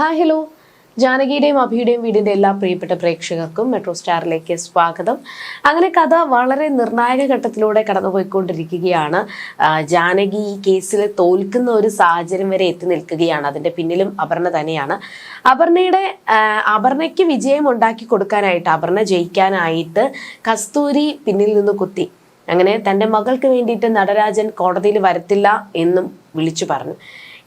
Hi hello ജാനകിയുടെയും അഭിയുടെയും വീടിന്റെ എല്ലാ പ്രിയപ്പെട്ട പ്രേക്ഷകർക്കും മെട്രോ സ്റ്റാറിലേക്ക് സ്വാഗതം. അങ്ങനെ കഥ വളരെ നിർണായക ഘട്ടത്തിലൂടെ കടന്നുപോയിക്കൊണ്ടിരിക്കുകയാണ്. ജാനകി ഈ കേസിൽ തോൽക്കുന്ന ഒരു സാഹചര്യം വരെ എത്തി നിൽക്കുകയാണ്. അതിന്റെ പിന്നിലും അപർണ തന്നെയാണ്. അപർണയുടെ അപർണയ്ക്ക് വിജയം ഉണ്ടാക്കി കൊടുക്കാനായിട്ട് അപർണ ജയിക്കാനായിട്ട് കസ്തൂരി പിന്നിൽ നിന്ന് കുത്തി. അങ്ങനെ തന്റെ മകൾക്ക് വേണ്ടിയിട്ട് നടരാജൻ കോടതിയിൽ വരത്തില്ല എന്നും വിളിച്ചു പറഞ്ഞു.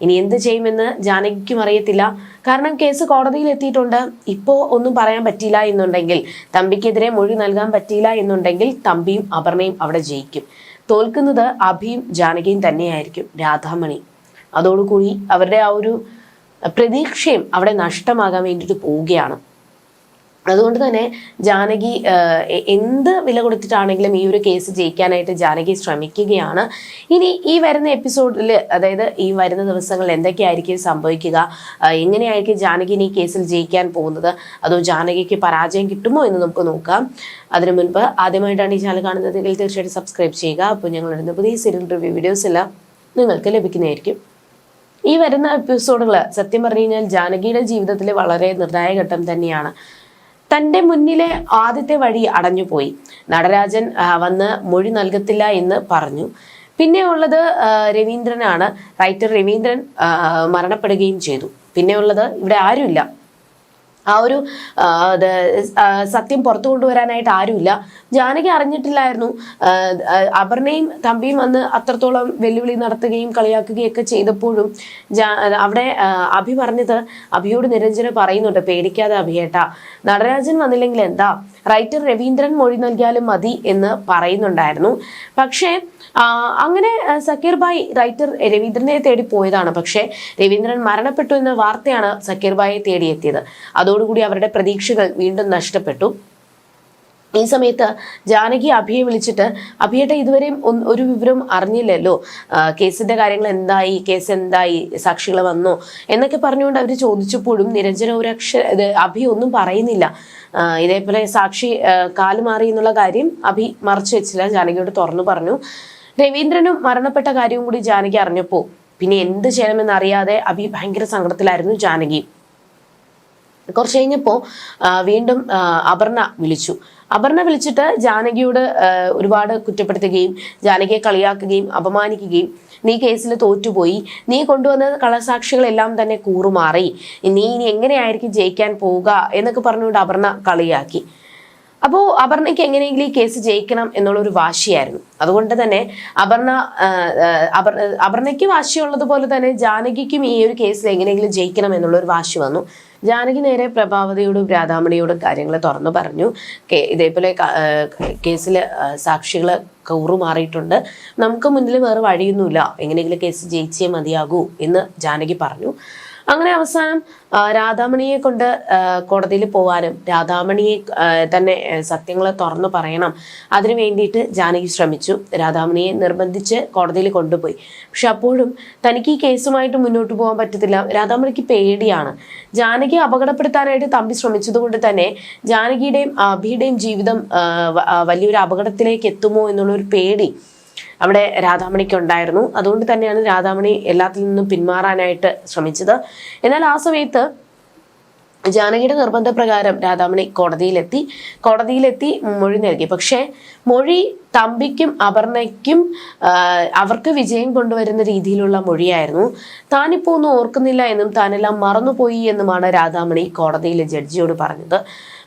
ഇനി എന്ത് ചെയ്യുമെന്ന് ജാനകിക്കും അറിയത്തില്ല. കാരണം കേസ് കോടതിയിൽ എത്തിയിട്ടുണ്ട്. ഇപ്പോൾ ഒന്നും പറയാൻ പറ്റിയില്ല എന്നുണ്ടെങ്കിൽ തമ്പിക്കെതിരെ മൊഴി നൽകാൻ പറ്റിയില്ല എന്നുണ്ടെങ്കിൽ തമ്പിയും അപർണയും അവിടെ ജയിക്കും. തോൽക്കുന്നത് അഭിയും ജാനകിയും തന്നെയായിരിക്കും രാധാമണി. അതോടുകൂടി അവരുടെ ആ ഒരു പ്രതീക്ഷയും അവിടെ നഷ്ടമാകാൻ വേണ്ടിയിട്ട് പോവുകയാണ്. അതുകൊണ്ട് തന്നെ ജാനകി എന്ത് വില കൊടുത്തിട്ടാണെങ്കിലും ഈ ഒരു കേസ് ജയിക്കാനായിട്ട് ജാനകി ശ്രമിക്കുകയാണ്. ഇനി ഈ വരുന്ന എപ്പിസോഡിൽ അതായത് ഈ വരുന്ന ദിവസങ്ങളിൽ എന്തൊക്കെയായിരിക്കും സംഭവിക്കുക? എങ്ങനെയായിരിക്കും ജാനകി ഇനി കേസിൽ ജയിക്കാൻ പോകുന്നത്? അതോ ജാനകിക്ക് പരാജയം കിട്ടുമോ എന്ന് നമുക്ക് നോക്കാം. അതിനു മുൻപ് ആദ്യമായിട്ടാണ് ഈ ചാനൽ കാണുന്നതെങ്കിൽ തീർച്ചയായിട്ടും സബ്സ്ക്രൈബ് ചെയ്യുക. അപ്പോൾ ഞങ്ങൾ ഞങ്ങളിടുന്ന പുതിയ സീരിയൽ റിവ്യൂ വീഡിയോസ് എല്ലാം നിങ്ങൾക്ക് ലഭിക്കുന്നതായിരിക്കും. ഈ വരുന്ന എപ്പിസോഡുകൾ സത്യം പറഞ്ഞു കഴിഞ്ഞാൽ ജാനകിയുടെ ജീവിതത്തിലെ വളരെ നിർണായക ഘട്ടം തന്നെയാണ്. തന്റെ മുന്നിലെ ആദ്യത്തെ വഴി അടഞ്ഞുപോയി. നടരാജൻ വന്ന് മൊഴി നൽകത്തില്ല എന്ന് പറഞ്ഞു. പിന്നെ ഉള്ളത് രവീന്ദ്രനാണ്. റൈറ്റർ രവീന്ദ്രൻ മരണപ്പെടുകയും ചെയ്തു. പിന്നെ ഉള്ളത് ഇവിടെ ആരുമില്ല. ആ ഒരു സത്യം പുറത്തു കൊണ്ടുവരാനായിട്ട് ആരുമില്ല. ജാനകി അറിഞ്ഞിട്ടില്ലായിരുന്നു. അപർണയും തമ്പിയും വന്ന് അത്രത്തോളം വെല്ലുവിളി നടത്തുകയും കളിയാക്കുകയും ഒക്കെ ചെയ്തപ്പോഴും അവിടെ അഭി പറഞ്ഞത് അഭിയോട് നിരഞ്ജന പറയുന്നുണ്ട് പേടിക്കാതെ അഭിയേട്ട. നടരാജൻ വന്നില്ലെങ്കിൽ എന്താ റൈറ്റർ രവീന്ദ്രൻ മൊഴി നൽകിയാലും മതി എന്ന് പറയുന്നുണ്ടായിരുന്നു. പക്ഷേ അങ്ങനെ സക്കീർ ബായ് റൈറ്റർ രവീന്ദ്രനെ തേടി പോയതാണ്. പക്ഷേ രവീന്ദ്രൻ മരണപ്പെട്ടു എന്ന വാർത്തയാണ് സക്കീർ ബായെ തേടിയെത്തിയത്. അതോടുകൂടി അവരുടെ പ്രതീക്ഷകൾ വീണ്ടും നഷ്ടപ്പെട്ടു. ഈ സമയത്ത് ജാനകി അഭിയെ വിളിച്ചിട്ട് അഭിയേട്ട ഇതുവരെയും ഒരു വിവരം അറിഞ്ഞില്ലല്ലോ. കേസിന്റെ കാര്യങ്ങൾ എന്തായി? കേസ് എന്തായി? സാക്ഷികൾ വന്നോ? എന്നൊക്കെ പറഞ്ഞുകൊണ്ട് അവർ ചോദിച്ചപ്പോഴും നിരഞ്ജന ഒരു അക്ഷ അഭി ഒന്നും പറയുന്നില്ല. ഇതേപോലെ സാക്ഷി കാൽ മാറി എന്നുള്ള കാര്യം അഭി മറച്ചു വെച്ചില്ല. ജാനകിയോട് തുറന്നു പറഞ്ഞു. രവീന്ദ്രനും മരണപ്പെട്ട കാര്യവും കൂടി ജാനകി അറിഞ്ഞപ്പോൾ പിന്നെ എന്ത് ചെയ്യണമെന്ന് അറിയാതെ അഭി ഭയങ്കര സങ്കടത്തിലായിരുന്നു ജാനകി. കുറച്ച് കഴിഞ്ഞപ്പോൾ വീണ്ടും അപർണ വിളിച്ചു. അപർണ വിളിച്ചിട്ട് ജാനകിയോട് ഒരുപാട് കുറ്റപ്പെടുത്തുകയും ജാനകിയെ കളിയാക്കുകയും അപമാനിക്കുകയും നീ കേസിൽ തോറ്റുപോയി. നീ കൊണ്ടുവന്ന കളസാക്ഷികളെല്ലാം തന്നെ കൂറുമാറി. നീ ഇനി എങ്ങനെയായിരിക്കും ജയിക്കാൻ പോവുക എന്നൊക്കെ പറഞ്ഞുകൊണ്ട് അപർണ കളിയാക്കി. അപ്പോൾ അപർണയ്ക്ക് എങ്ങനെയെങ്കിലും ഈ കേസ് ജയിക്കണം എന്നുള്ള ഒരു വാശിയായിരുന്നു. അതുകൊണ്ട് തന്നെ അപർണ അപർണയ്ക്ക് വാശിയുള്ളതുപോലെ തന്നെ ജാനകിക്കും ഈ ഒരു കേസിൽ എങ്ങനെയെങ്കിലും ജയിക്കണം എന്നുള്ള ഒരു വാശി വന്നു. ജാനകി നേരെ പ്രഭാവതിയോടും രാധാമണിയോടും കാര്യങ്ങൾ തുറന്നു പറഞ്ഞു. ഇതേപോലെ കേസിൽ സാക്ഷികൾ കൂറുമാറിയിട്ടുണ്ട് നമുക്ക് മുന്നിൽ വേറെ വഴിയൊന്നുമില്ല. എങ്ങനെയെങ്കിലും കേസ് ജയിച്ചേ മതിയാകൂ എന്ന് ജാനകി പറഞ്ഞു. അങ്ങനെ അവസാനം രാധാമണിയെ കൊണ്ട് കോടതിയിൽ പോവാനും രാധാമണിയെ തന്നെ സത്യങ്ങളെ തുറന്നു പറയണം. അതിനു വേണ്ടിയിട്ട് ജാനകി ശ്രമിച്ചു. രാധാമണിയെ നിർബന്ധിച്ച് കോടതിയിൽ കൊണ്ടുപോയി. പക്ഷെ അപ്പോഴും തനിക്ക് ഈ കേസുമായിട്ട് മുന്നോട്ട് പോകാൻ പറ്റത്തില്ല. രാധാമണിക്ക് പേടിയാണ്. ജാനകി അപകടപ്പെടുത്താനായിട്ട് തമ്പി ശ്രമിച്ചതുകൊണ്ട് തന്നെ ജാനകിയുടെയും അഭിയുടെയും ജീവിതം വലിയൊരു അപകടത്തിലേക്ക് എത്തുമോ എന്നുള്ളൊരു പേടി അവിടെ രാധാമണിക്ക് ഉണ്ടായിരുന്നു. അതുകൊണ്ട് തന്നെയാണ് രാധാമണി എല്ലാത്തിൽ നിന്നും പിന്മാറാനായിട്ട് ശ്രമിച്ചത്. എന്നാൽ ആ സമയത്ത് ജാനകിയുടെ നിർബന്ധപ്രകാരം രാധാമണി കോടതിയിലെത്തി. കോടതിയിലെത്തി മൊഴി നൽകി. പക്ഷേ മൊഴി തമ്പിക്കും അപർണയ്ക്കും അവർക്ക് വിജയം കൊണ്ടുവരുന്ന രീതിയിലുള്ള മൊഴിയായിരുന്നു. താനിപ്പോ ഒന്നും ഓർക്കുന്നില്ല എന്നും താനെല്ലാം മറന്നുപോയി എന്നുമാണ് രാധാമണി കോടതിയിലെ ജഡ്ജിയോട് പറഞ്ഞത്.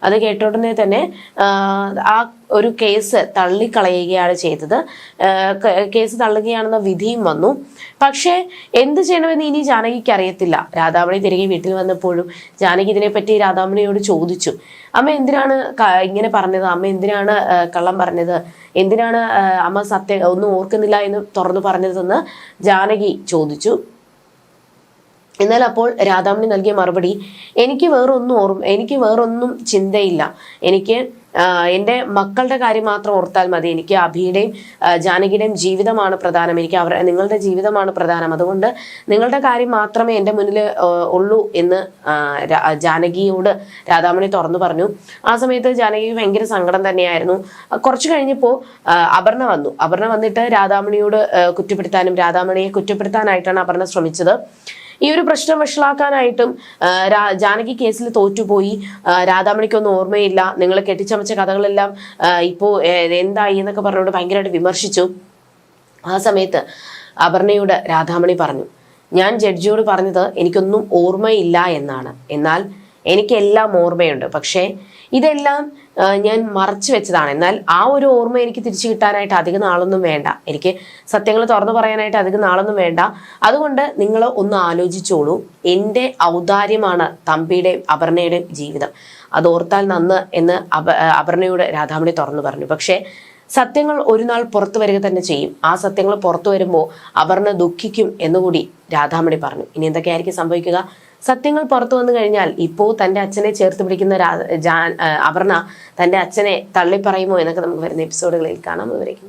അത് കേട്ട ഉടനെ തന്നെ ആ, ഒരു കേസ് തള്ളിക്കളയുകയാണ് ചെയ്തത്. കേസ് തള്ളുകയാണെന്ന വിധിയും വന്നു. പക്ഷേ എന്ത് ചെയ്യണമെന്ന് ഇനി ജാനകിക്ക് അറിയത്തില്ല. രാധാമണി തിരികെ വീട്ടിൽ വന്നപ്പോഴും ജാനകി ഇതിനെപ്പറ്റി രാധാമണിയോട് ചോദിച്ചു. അമ്മ എന്തിനാണ് ഇങ്ങനെ പറഞ്ഞത്? അമ്മ എന്തിനാണ് കള്ളം പറഞ്ഞത്? എന്തിനാണ് അമ്മ സത്യം ഒന്നും ഓർക്കുന്നില്ല എന്ന് തുറന്നു പറഞ്ഞതെന്ന് ജാനകി ചോദിച്ചു. എന്നാൽ അപ്പോൾ രാധാമണി നൽകിയ മറുപടി എനിക്ക് വേറൊന്നും ഓർമ്മ എനിക്ക് വേറൊന്നും ചിന്തയില്ല. എനിക്ക് എന്റെ മക്കളുടെ കാര്യം മാത്രം ഓർത്താൽ മതി. എനിക്ക് അഭിയുടെയും ജാനകിയുടെയും ജീവിതമാണ് പ്രധാനം. എനിക്ക് അവർ നിങ്ങളുടെ ജീവിതമാണ് പ്രധാനം. അതുകൊണ്ട് നിങ്ങളുടെ കാര്യം മാത്രമേ എന്റെ മുന്നിൽ ഉള്ളൂ എന്ന് ജാനകിയോട് രാധാമണി തുറന്നു പറഞ്ഞു. ആ സമയത്ത് ജാനകി ഭയങ്കര സങ്കടം തന്നെയായിരുന്നു. കുറച്ച് കഴിഞ്ഞപ്പോൾ അപർണ വന്നു. അപർണ വന്നിട്ട് രാധാമണിയോട് കുറ്റപ്പെടുത്താനും രാധാമണിയെ കുറ്റപ്പെടുത്താനായിട്ടാണ് അപർണ ശ്രമിച്ചത്. ഈ ഒരു പ്രശ്നം വഷളാക്കാനായിട്ടും ജാനകി കേസിൽ തോറ്റുപോയി. രാധാമണിക്കൊന്നും ഓർമ്മയില്ല. നിങ്ങൾ കെട്ടിച്ചമച്ച കഥകളെല്ലാം ഇപ്പോൾ ഇപ്പോ എന്തായി എന്നൊക്കെ പറഞ്ഞുകൊണ്ട് ഭയങ്കരമായിട്ട് വിമർശിച്ചു. ആ സമയത്ത് അപർണയോട് രാധാമണി പറഞ്ഞു ഞാൻ ജഡ്ജിയോട് പറഞ്ഞത് എനിക്കൊന്നും ഓർമ്മയില്ല എന്നാണ്. എന്നാൽ എനിക്കെല്ലാം ഓർമ്മയുണ്ട്. പക്ഷേ ഇതെല്ലാം ഞാൻ മറച്ചു വെച്ചതാണ്. എന്നാൽ ആ ഒരു ഓർമ്മ എനിക്ക് തിരിച്ചു കിട്ടാനായിട്ട് അധികം നാളൊന്നും വേണ്ട. എനിക്ക് സത്യങ്ങൾ തുറന്നു പറയാനായിട്ട് അധികം നാളൊന്നും വേണ്ട. അതുകൊണ്ട് നിങ്ങൾ ഒന്ന് ആലോചിച്ചോളൂ. എന്റെ ഔദാര്യമാണ് തമ്പിയുടെയും അപർണയുടെയും ജീവിതം. അത് ഓർത്താൽ നന്ന് എന്ന് അപ അപർണയോട് രാധാമണി തുറന്നു പറഞ്ഞു. പക്ഷേ സത്യങ്ങൾ ഒരു നാൾ പുറത്തു വരിക തന്നെ ചെയ്യും. ആ സത്യങ്ങൾ പുറത്തു വരുമ്പോൾ അപർണ ദുഃഖിക്കും എന്നുകൂടി രാധാമണി പറഞ്ഞു. ഇനി എന്തൊക്കെയായിരിക്കും സംഭവിക്കുക? സത്യങ്ങൾ പുറത്തു വന്നു കഴിഞ്ഞാൽ ഇപ്പോൾ തന്റെ അച്ഛനെ ചേർത്ത് പിടിക്കുന്ന അപർണ തന്റെ അച്ഛനെ തള്ളിപ്പറയുമോ എന്നൊക്കെ നമുക്ക് വരുന്ന എപ്പിസോഡുകളിൽ കാണാം. ഇവരേക്കും